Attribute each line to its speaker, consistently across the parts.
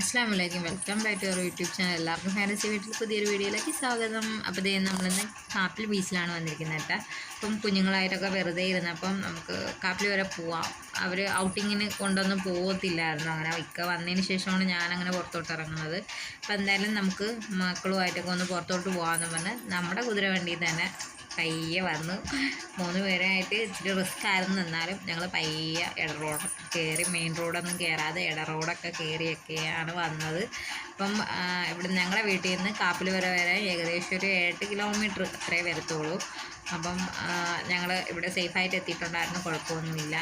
Speaker 1: അസ്സാം വലൈക്കും welcome back to our YouTube channel. എല്ലാവർക്കും ഫാൻസി വീട്ടിൽ പുതിയൊരു വീഡിയോയിലേക്ക് സ്വാഗതം. അപ്പോൾ ഇതേ നമ്മളിന്ന് കാപ്പിൽ ബീച്ചിലാണ് വന്നിരിക്കുന്നത് കേട്ടോ. അപ്പം കുഞ്ഞുങ്ങളായിട്ടൊക്കെ വെറുതെ ഇരുന്നപ്പം നമുക്ക് കാപ്പിൽ വരെ പോവാം. അവർ ഔട്ടിങ്ങിന് കൊണ്ടൊന്നും പോകത്തില്ലായിരുന്നു അങ്ങനെ ഇക്ക വന്നതിന് ശേഷമാണ് ഞാനങ്ങനെ പുറത്തോട്ട് ഇറങ്ങുന്നത്. അപ്പോൾ എന്തായാലും നമുക്ക് മക്കളുമായിട്ടൊക്കെ ഒന്ന് പുറത്തോട്ട് പോകാമെന്ന് പറഞ്ഞ് നമ്മുടെ കുതിര വണ്ടിയിൽ തന്നെ പയ്യെ വന്നു. മൂന്ന് പേരായിട്ട് ഇച്ചിരി റിസ്ക് ആയിരുന്നു. എന്നാലും ഞങ്ങൾ പയ്യെ ഇട റോഡ് കയറി മെയിൻ റോഡൊന്നും കയറാതെ ഇട റോഡൊക്കെ കയറിയൊക്കെയാണ് വന്നത്. അപ്പം ഇവിടെ ഞങ്ങളുടെ വീട്ടിൽ നിന്ന് കാപ്പിൽ വരെ വരെ ഏകദേശം ഒരു എട്ട് കിലോമീറ്റർ അത്രേ വരത്തുള്ളൂ. അപ്പം ഞങ്ങൾ ഇവിടെ സേഫ് ആയിട്ട് എത്തിയിട്ടുണ്ടായിരുന്നു. കുഴപ്പമൊന്നുമില്ല.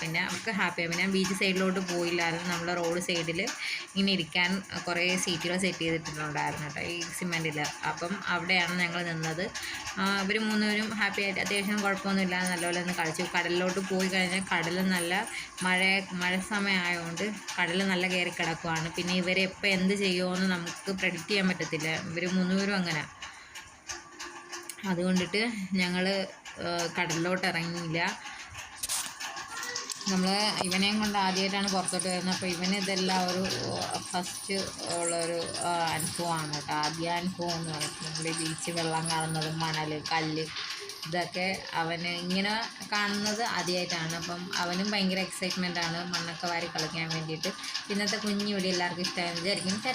Speaker 1: പിന്നെ നമുക്ക് ഹാപ്പിയാണ് പിന്നെ ബീച്ച് സൈഡിലോട്ട് പോയില്ലായിരുന്നു. നമ്മൾ റോഡ് സൈഡിൽ ഇങ്ങനെ ഇരിക്കാൻ കുറേ സീറ്റുകൾ സെറ്റ് ചെയ്തിട്ടുണ്ടായിരുന്നു കേട്ടോ ഈ സിമെന്റിൽ അപ്പം അവിടെയാണ് ഞങ്ങൾ നിന്നത്. അവർ മൂന്നുപേരും ഹാപ്പി ആയിട്ട് അത്യാവശ്യം കുഴപ്പമൊന്നുമില്ല. നല്ലപോലെ ഒന്ന് കളിച്ചു. കടലിലോട്ട് പോയി കഴിഞ്ഞാൽ കടൽ നല്ല മഴ മഴ സമയമായതുകൊണ്ട് കടൽ നല്ല കയറി കിടക്കുവാണ്. പിന്നെ ഇവരെപ്പോൾ എന്ത് ചെയ്യുമോ എന്ന് നമുക്ക് പ്രെഡിക്റ്റ് ചെയ്യാൻ പറ്റത്തില്ല. ഇവർ മൂന്നുപേരും അങ്ങനെ. അതുകൊണ്ടിട്ട് ഞങ്ങൾ കടലിലോട്ട് ഇറങ്ങിയില്ല നമ്മൾ ഇവനെയും കൊണ്ട് ആദ്യമായിട്ടാണ് പുറത്തോട്ട് വരുന്നത്. അപ്പോൾ ഇവന് ഇതെല്ലാം ഒരു ഫസ്റ്റ് ഉള്ളൊരു അനുഭവമാണ് കേട്ടോ. ആദ്യ അനുഭവം എന്ന് പറയുന്നത് നമ്മൾ ബീച്ച് വെള്ളം കാണുന്നത് മണൽ കല്ല് ഇതൊക്കെ അവന് ഇങ്ങനെ കാണുന്നത് ആദ്യമായിട്ടാണ് അപ്പം അവനും ഭയങ്കര എക്സൈറ്റ്മെന്റ് ആണ്. മണ്ണൊക്കെ വാരി കളിക്കാൻ വേണ്ടിയിട്ട്. ഇന്നത്തെ കുഞ്ഞു ഇവിടെ എല്ലാവർക്കും ഇഷ്ടമായെന്ന് വിചാരിക്കും ബൈ